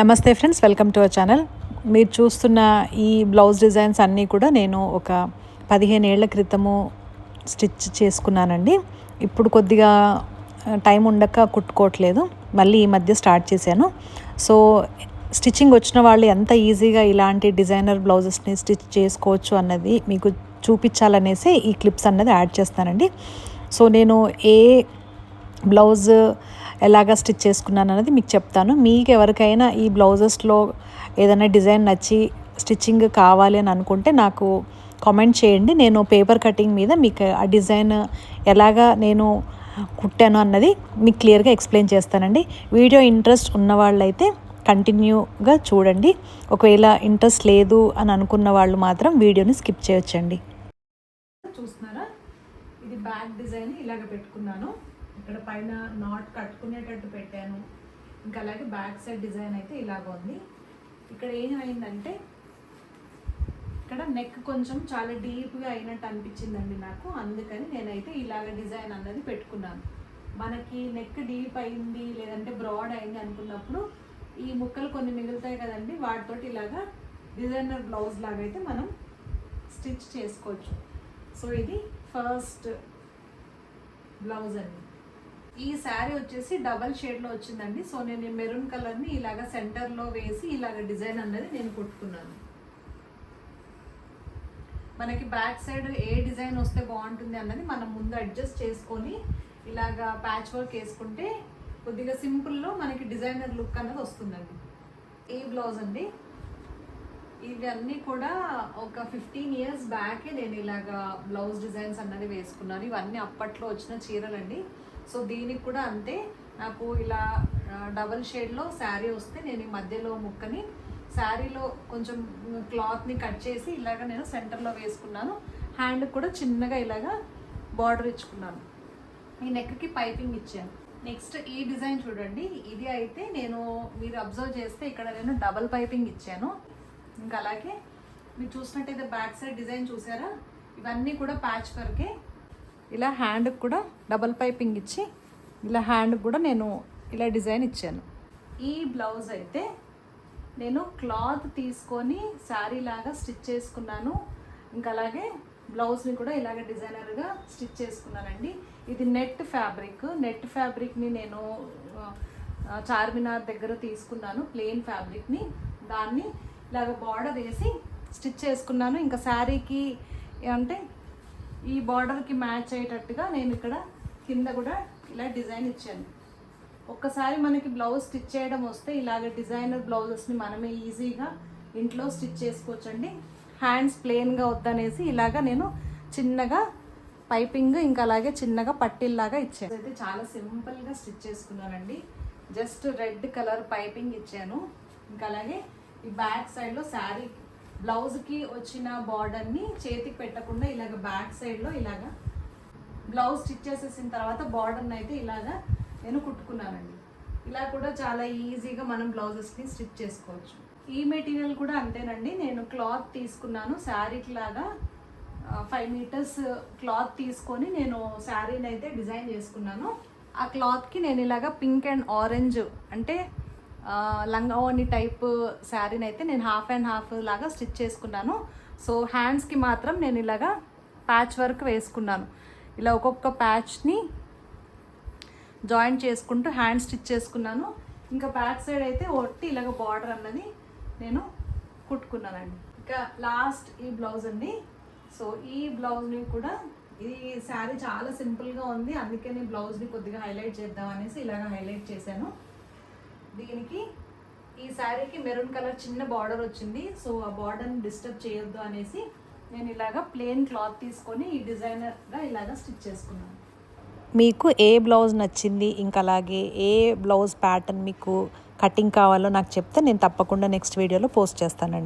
నమస్తే friends welcome to our channel. మీరు చూస్తున్న ఈ బ్లౌజ్ డిజైన్స్ అన్నీ కూడా నేను ఒక పదిహేను ఏళ్ళ క్రితము స్టిచ్ చేసుకున్నానండి. ఇప్పుడు కొద్దిగా టైం ఉండక కుట్టుకోవట్లేదు. మళ్ళీ ఈ మధ్య స్టార్ట్ చేశాను. సో స్టిచ్చింగ్ వచ్చిన వాళ్ళు ఎంత ఈజీగా ఇలాంటి డిజైనర్ బ్లౌజెస్ని స్టిచ్ చేసుకోవచ్చు అన్నది మీకు చూపించాలనేసి ఈ క్లిప్స్ అన్నది యాడ్ చేస్తానండి. సో నేను ఏ బ్లౌజ్ ఎలాగ స్టిచ్ చేసుకున్నాను అనేది మీకు చెప్తాను. మీకు ఎవరికైనా ఈ బ్లౌజెస్లో ఏదైనా డిజైన్ నచ్చి స్టిచ్చింగ్ కావాలి అని అనుకుంటే నాకు కామెంట్ చేయండి. నేను పేపర్ కటింగ్ మీద మీకు ఆ డిజైన్ ఎలాగా నేను కుట్టాను అన్నది మీకు క్లియర్గా ఎక్స్ప్లెయిన్ చేస్తానండి. వీడియో ఇంట్రెస్ట్ ఉన్నవాళ్ళైతే కంటిన్యూగా చూడండి. ఒకవేళ ఇంట్రెస్ట్ లేదు అని అనుకున్న వాళ్ళు మాత్రం వీడియోని స్కిప్ చేయొచ్చండి. చూస్తున్నారా? ఇది బ్యాక్ డిజైన్ ఇలాగ పెట్టుకున్నాను. ఇక్కడ పైన నాట్ కట్టుకునేటట్టు పెట్టాను. ఇంకా అలాగే బ్యాక్ సైడ్ డిజైన్ అయితే ఇలాగ ఉంది. ఇక్కడ ఏమైందంటే ఇక్కడ నెక్ కొంచెం చాలా డీప్గా అయినట్టు అనిపించిందండి నాకు. అందుకని నేనైతే ఇలాగ డిజైన్ అన్నది పెట్టుకున్నాను. మనకి నెక్ డీప్ అయింది లేదంటే బ్రాడ్ అయింది అనుకున్నప్పుడు ఈ ముక్కలు కొన్ని మిగులుతాయి కదండి వాటితోటి ఇలాగా డిజైనర్ బ్లౌజ్ లాగా అయితే మనం స్టిచ్ చేసుకోవచ్చు. సో ఇది ఫస్ట్ బ్లౌజ్ అండి. ఈ శారీ వచ్చేసి డబల్ షేడ్లో వచ్చిందండి. సో నేను మెరూన్ కలర్ని ఇలాగ సెంటర్లో వేసి ఇలాగ డిజైన్ అన్నది నేను కుట్టుకున్నాను. మనకి బ్యాక్ సైడ్ ఏ డిజైన్ వస్తే బాగుంటుంది అన్నది మనం ముందు అడ్జస్ట్ చేసుకొని ఇలాగా ప్యాచ్ వర్క్ వేసుకుంటే కొద్దిగా సింపుల్లో మనకి డిజైనర్ లుక్ అన్నది వస్తుందండి. ఈ బ్లౌజ్ అండి. ఇవన్నీ కూడా ఒక ఫిఫ్టీన్ ఇయర్స్ బ్యాకే నేను ఇలాగా బ్లౌజ్ డిజైన్స్ అన్నది వేసుకున్నాను. ఇవన్నీ అప్పట్లో వచ్చిన చీరలండి. సో దీనికి కూడా అంతే నాకు ఇలా డబల్ షేడ్లో శారీ వస్తే నేను ఈ మధ్యలో ముక్కని శారీలో కొంచెం క్లాత్ని కట్ చేసి ఇలాగ నేను సెంటర్లో వేసుకున్నాను. హ్యాండ్ కూడా చిన్నగా ఇలాగా బార్డర్ ఇచ్చుకున్నాను. ఈ నెక్కి పైపింగ్ ఇచ్చాను. నెక్స్ట్ ఈ డిజైన్ చూడండి. ఇది అయితే నేను మీరు అబ్జర్వ్ చేస్తే ఇక్కడ నేను డబల్ పైపింగ్ ఇచ్చాను. ఇంకా అలాగే మీరు చూసినట్టయితే బ్యాక్ సైడ్ డిజైన్ చూసారా? ఇవన్నీ కూడా ప్యాచ్ వర్కే ఇలా హ్యాండ్కి కూడా డబల్ పైపింగ్ ఇచ్చి ఇలా హ్యాండ్కి కూడా నేను ఇలా డిజైన్ ఇచ్చాను. ఈ బ్లౌజ్ అయితే నేను క్లాత్ తీసుకొని శారీ లాగా స్టిచ్ చేసుకున్నాను. ఇంకా అలాగే బ్లౌజ్ని కూడా ఇలాగ డిజైనర్గా స్టిచ్ చేసుకున్నానండి. ఇది నెట్ ఫ్యాబ్రిక్ నెట్ ఫ్యాబ్రిక్ని నేను చార్మినార్ దగ్గర తీసుకున్నాను ప్లెయిన్ ఫ్యాబ్రిక్ని దాన్ని ఇలాగ బార్డర్ వేసి స్టిచ్ చేసుకున్నాను. ఇంకా శారీకి అంటే ఈ బార్డర్కి మ్యాచ్ అయ్యేటట్టుగా నేను ఇక్కడ కింద కూడా ఇలా డిజైన్ ఇచ్చాను. ఒక్కసారి మనకి బ్లౌజ్ స్టిచ్ చేయడం వస్తే ఇలాగ డిజైనర్ బ్లౌజెస్ని మనమే ఈజీగా ఇంట్లో స్టిచ్ చేసుకోవచ్చండి. హ్యాండ్స్ ప్లెయిన్గా వద్దనేసి ఇలాగ నేను చిన్నగా పైపింగ్ ఇంకా అలాగే చిన్నగా పట్టిల్లాగా ఇచ్చాను. అయితే చాలా సింపుల్గా స్టిచ్ చేసుకున్నానండి. జస్ట్ రెడ్ కలర్ పైపింగ్ ఇచ్చాను. ఇంకా అలాగే ఈ బ్యాక్ సైడ్లో శారీ బ్లౌజ్కి వచ్చిన బార్డర్ని చేతికి పెట్టకుండా ఇలాగ బ్యాక్ సైడ్లో ఇలాగ బ్లౌజ్ స్టిచ్ చేసేసిన తర్వాత బార్డర్ని అయితే ఇలాగ నేను కుట్టుకున్నానండి. ఇలా కూడా చాలా ఈజీగా మనం బ్లౌజెస్ని స్టిచ్ చేసుకోవచ్చు. ఈ మెటీరియల్ కూడా అంతేనండి. నేను క్లాత్ తీసుకున్నాను. శారీకి లాగా ఫైవ్ మీటర్స్ క్లాత్ తీసుకొని నేను శారీని అయితే డిజైన్ చేసుకున్నాను. ఆ క్లాత్కి నేను ఇలాగా పింక్ అండ్ ఆరెంజ్ అంటే లంగావోని టైప్ శారీని అయితే నేను హాఫ్ అండ్ హాఫ్ లాగా స్టిచ్ చేసుకున్నాను. సో హ్యాండ్స్కి మాత్రం నేను ఇలాగా ప్యాచ్ వర్క్ వేసుకున్నాను. ఇలా ఒక్కొక్క ప్యాచ్ని జాయింట్ చేసుకుంటూ హ్యాండ్ స్టిచ్ చేసుకున్నాను. ఇంకా బ్యాక్ సైడ్ అయితే ఒట్టి ఇలాగ బార్డర్ అన్నది నేను కుట్టుకున్నానండి. ఇంకా లాస్ట్ ఈ బ్లౌజ్ అండి. సో ఈ బ్లౌజ్ని కూడా ఈ శారీ చాలా సింపుల్గా ఉంది. అందుకే నేను బ్లౌజ్ని కొద్దిగా హైలైట్ చేద్దాం అనేసి ఇలాగ హైలైట్ చేశాను. దీనికి ఈ శారీకి మెరూన్ కలర్ చిన్న బార్డర్ వచ్చింది. సో ఆ బార్డర్ని డిస్టర్బ్ చేయొద్దు అనేసి నేను ఇలాగ ప్లెయిన్ క్లాత్ తీసుకొని ఈ డిజైనర్గా ఇలాగ స్టిచ్ చేసుకున్నాను. మీకు ఏ బ్లౌజ్ నచ్చింది? ఇంకా అలాగే ఏ బ్లౌజ్ ప్యాటర్న్ మీకు కటింగ్ కావాలో నాకు చెప్తే నేను తప్పకుండా నెక్స్ట్ వీడియోలో పోస్ట్ చేస్తానండి.